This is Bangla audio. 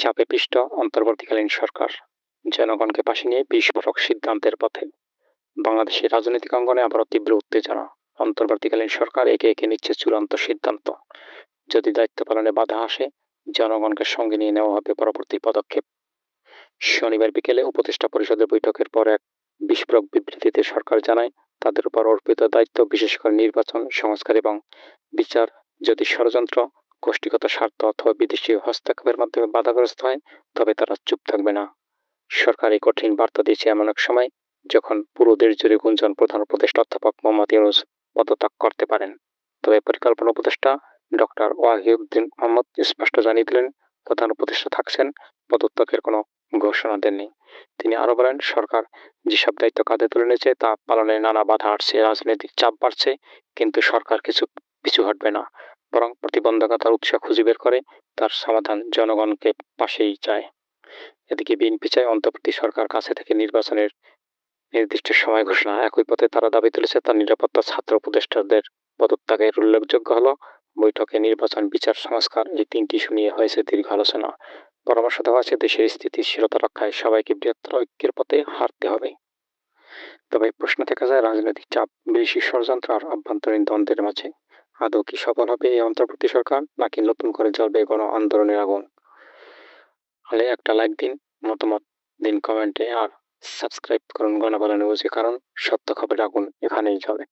চাপে পিষ্ট অন্তর্বর্তীকালীন সরকার। জনগণকে পাশে নিয়ে বিস্ফোরক সিদ্ধান্তের পথে বাংলাদেশের রাজনৈতিক অঙ্গনে আবারও তীব্র উত্তেজনা। অন্তর্বর্তীকালীন সরকার একে একে নিচ্ছে চূড়ান্ত সিদ্ধান্ত। যদি দায়িত্ব পালনে বাধা আসে, জনগণকে সঙ্গে নিয়ে নেওয়া হবে পরবর্তী পদক্ষেপ। শনিবার বিকেলে উপদেষ্টা পরিষদের বৈঠকের পর এক বিস্ফোরক বিবৃতিতে সরকার জানায়, তাদের উপর অর্পিত দায়িত্ব বিশেষ করে নির্বাচন, সংস্কার এবং বিচার। যদি ষড়যন্ত্র গোষ্ঠীগত স্বার্থ অথবা বিদেশি হস্তক্ষেপের মাধ্যমে বাধাগ্রস্ত হয়, তবে তারা চুপ থাকবে না। সরকার এই কঠিন বার্তা দিয়েছে এমন এক সময় যখন পুরো দেশ জুড়ে গুঞ্জন প্রধান উপদেষ্টা অধ্যাপক মোহাম্মদ ইউনুস পদত্যাগ করতে পারেন। তবে পরিকল্পনা উপদেষ্টা ডক্টর ওয়াহিউদ্দিন মোহাম্মদ স্পষ্ট জানিয়ে দিলেন, প্রধান উপদেষ্টা থাকছেন, পদত্যাগের কোনো ঘোষণা দেননি। তিনি আরও বলেন, সরকার যেসব দায়িত্ব কাঁধে তুলে নিয়েছে তা পালনে নানা বাধা আসছে, রাজনৈতিক চাপ বাড়ছে, কিন্তু সরকার কিছু পিছু হটবে না। বরং প্রতিবন্ধকতার উৎস খুঁজে বের করে, তার সমাধান জনগণকে পাশেই চায়। এদিকে বিএনপি চায় অন্তর্বর্তী সরকার কাছে থেকে নির্বাচনের নির্দিষ্ট সময় ঘোষণা। একই পথে তারা দাবি তুলেছে, তার নিরাপত্তা ছাত্র উপদেষ্টাদের পদত্যাগের উল্লেখযোগ্য হলো, বৈঠকে নির্বাচন বিচার সংস্কার এই তিনটি ইস্যু নিয়ে হয়েছে দীর্ঘ আলোচনা। পরামর্শ দেওয়া হয়েছে দেশের স্থিতিশীলতা রক্ষায় সবাইকে বৃহত্তর ঐক্যের পথে হারতে হবে। তবে প্রশ্ন থেকে যায়, রাজনৈতিক চাপ বেশি ষড়যন্ত্র আর আভ্যন্তরীণ দ্বন্দ্বের মাঝে। আদৌ কি সফল হবে এই অন্তর্বর্তী সরকার, নাকি নতুন করে জ্বলবে কোনো আন্দোলনের আগুন? হলে একটা লাইক দিন, মতামত দিন কমেন্টে আর সাবস্ক্রাইব করুন গণবালা নিউজে কারণ সত্য খবরের আগুন এখানেই জ্বলে